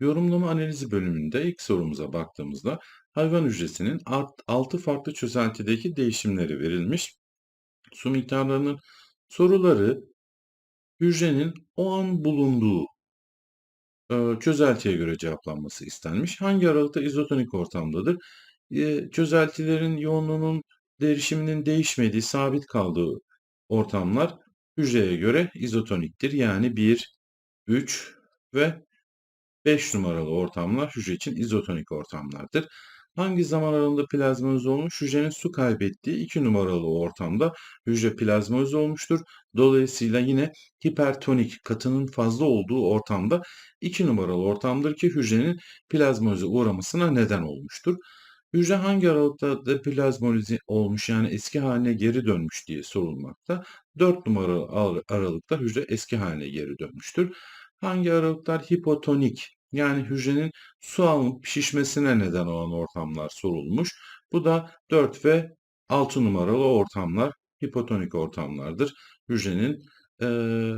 Yorumlama analizi bölümünde ilk sorumuza baktığımızda hayvan hücresinin 6 farklı çözeltideki değişimleri verilmiş. Su miktarlarının soruları hücrenin o an bulunduğu e, çözeltiye göre cevaplanması istenmiş. Hangi aralıkta izotonik ortamdadır? E, çözeltilerin yoğunluğunun derişiminin değişmediği, sabit kaldığı ortamlar hücreye göre izotoniktir. Yani 1, 3 ve 5 numaralı ortamlar hücre için izotonik ortamlardır. Hangi zaman aralığında plazmoz olmuş? Hücrenin su kaybettiği 2 numaralı ortamda hücre plazmoz olmuştur. Dolayısıyla yine hipertonik katının fazla olduğu ortamda 2 numaralı ortamdır ki hücrenin plazmoze uğramasına neden olmuştur. Hücre hangi aralıkta deplazmolize olmuş yani eski haline geri dönmüş diye sorulmakta. 4 numaralı aralıkta hücre eski haline geri dönmüştür. Hangi aralıklar hipotonik yani hücrenin su alıp şişmesine neden olan ortamlar sorulmuş. Bu da 4 ve 6 numaralı ortamlar hipotonik ortamlardır. Hücrenin e,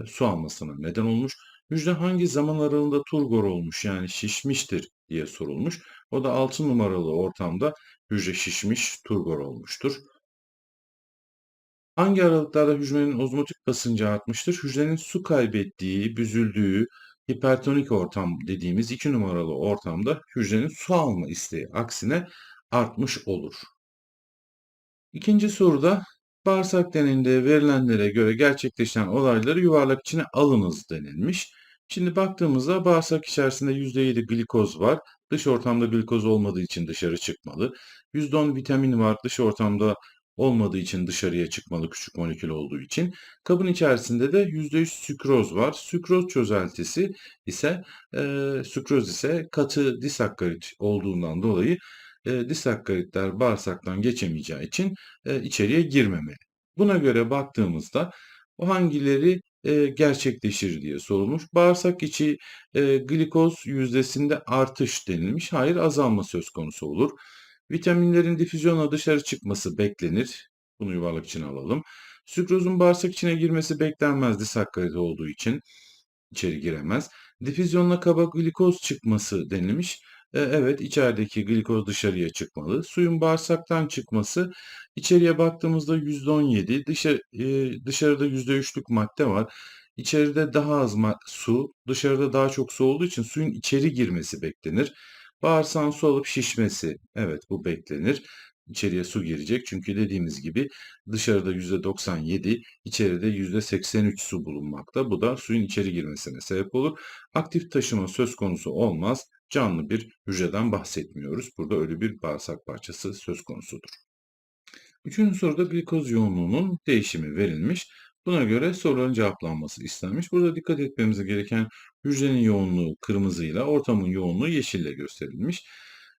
su almasına neden olmuş. Hücre hangi zaman aralığında turgor olmuş yani şişmiştir diye sorulmuş. O da 6 numaralı ortamda hücre şişmiş, turgor olmuştur. Hangi aralıklarda hücrenin ozmotik basıncı artmıştır? Hücrenin su kaybettiği, büzüldüğü, hipertonik ortam dediğimiz 2 numaralı ortamda hücrenin su alma isteği aksine artmış olur. İkinci soruda bağırsak deneyinde verilenlere göre gerçekleşen olayları yuvarlak içine alınız denilmiş. Şimdi baktığımızda bağırsak içerisinde %7 glikoz var. Dış ortamda glikoz olmadığı için dışarı çıkmalı. %10 vitamin var. Dış ortamda olmadığı için dışarıya çıkmalı küçük molekül olduğu için. Kabın içerisinde de %100 sükroz var. Sükroz çözeltisi ise e, sükroz ise katı disakkarit olduğundan dolayı e, disakkaritler bağırsaktan geçemeyeceği için e, içeriye girmemeli. Buna göre baktığımızda o hangileri e, gerçekleşir diye sorulmuş. Bağırsak içi e, glikoz yüzdesinde artış denilmiş. Hayır azalma söz konusu olur. Vitaminlerin difüzyonla dışarı çıkması beklenir. Bunu yuvarlak içine alalım. Sükrozun bağırsak içine girmesi beklenmez disakkarit olduğu için içeri giremez. Difüzyonla kaba glikoz çıkması denilmiş. E, evet içerideki glikoz dışarıya çıkmalı. Suyun bağırsaktan çıkması içeriye baktığımızda %17 dışarı, e, dışarıda %3'lük madde var. İçeride daha az su, dışarıda daha çok su olduğu için suyun içeri girmesi beklenir. Bağırsağın su alıp şişmesi. Evet bu beklenir. İçeriye su girecek. Çünkü dediğimiz gibi dışarıda %97, içeride %83 su bulunmakta. Bu da suyun içeri girmesine sebep olur. Aktif taşıma söz konusu olmaz. Canlı bir hücreden bahsetmiyoruz. Burada ölü bir bağırsak parçası söz konusudur. Üçüncü soruda glikoz yoğunluğunun değişimi verilmiş. Buna göre soruların cevaplanması istenmiş. Burada dikkat etmemiz gereken hücrenin yoğunluğu kırmızıyla, ortamın yoğunluğu yeşille gösterilmiş.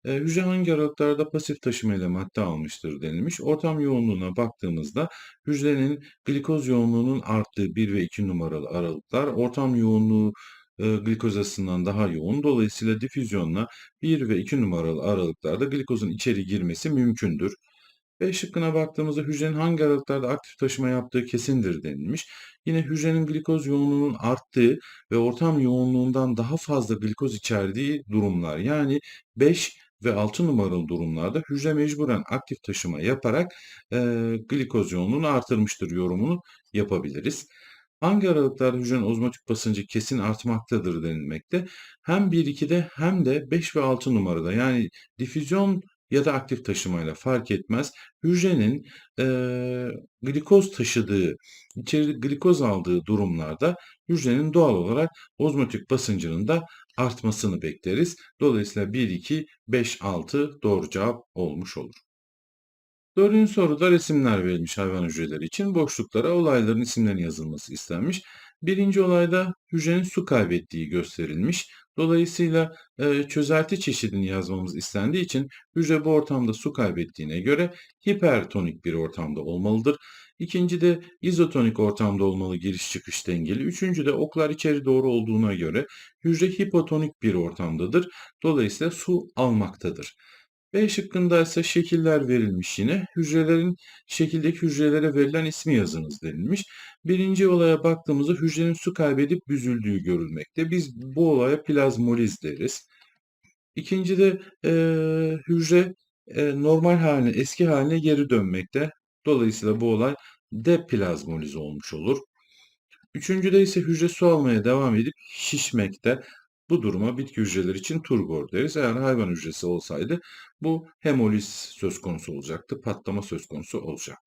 E, hücre hangi aralıklarda pasif taşımayla madde almıştır denilmiş. Ortam yoğunluğuna baktığımızda hücrenin glikoz yoğunluğunun arttığı 1 ve 2 numaralı aralıklar, ortam yoğunluğu e, glikoz açısından daha yoğun. Dolayısıyla difüzyonla 1 ve 2 numaralı aralıklarda glikozun içeri girmesi mümkündür. B şıkkına baktığımızda hücrenin hangi aralıklarda aktif taşıma yaptığı kesindir denilmiş. Yine hücrenin glikoz yoğunluğunun arttığı ve ortam yoğunluğundan daha fazla glikoz içerdiği durumlar yani 5 ve 6 numaralı durumlarda hücre mecburen aktif taşıma yaparak e, glikoz yoğunluğunu artırmıştır yorumunu yapabiliriz. Hangi aralıklarda hücrenin ozmotik basıncı kesin artmaktadır denilmekte. Hem 1-2'de hem de 5 ve 6 numarada yani difüzyon ya da aktif taşımayla fark etmez. Hücrenin e, glikoz taşıdığı, içeri glikoz aldığı durumlarda hücrenin doğal olarak ozmotik basıncının da artmasını bekleriz. Dolayısıyla 1, 2, 5, 6 doğru cevap olmuş olur. Dördüncü soruda resimler verilmiş hayvan hücreleri için. Boşluklara olayların isimlerinin yazılması istenmiş. Birinci olayda hücrenin su kaybettiği gösterilmiş. Dolayısıyla e, çözelti çeşidini yazmamız istendiği için hücre bu ortamda su kaybettiğine göre hipertonik bir ortamda olmalıdır. İkinci de izotonik ortamda olmalı giriş çıkış dengeli. Üçüncü de oklar içeri doğru olduğuna göre hücre hipotonik bir ortamdadır. Dolayısıyla su almaktadır. B şıkkında ise şekiller verilmiş yine. Hücrelerin şekildeki hücrelere verilen ismi yazınız denilmiş. Birinci olaya baktığımızda hücrenin su kaybedip büzüldüğü görülmekte. Biz bu olaya plazmoliz deriz. İkincide eee, hücre eee, normal haline, eski haline geri dönmekte. Dolayısıyla bu olay deplazmoliz olmuş olur. Üçüncüde ise hücre su almaya devam edip şişmekte. Bu duruma bitki hücreleri için turgor deriz. Eğer hayvan hücresi olsaydı bu hemoliz söz konusu olacaktı, patlama söz konusu olacaktı.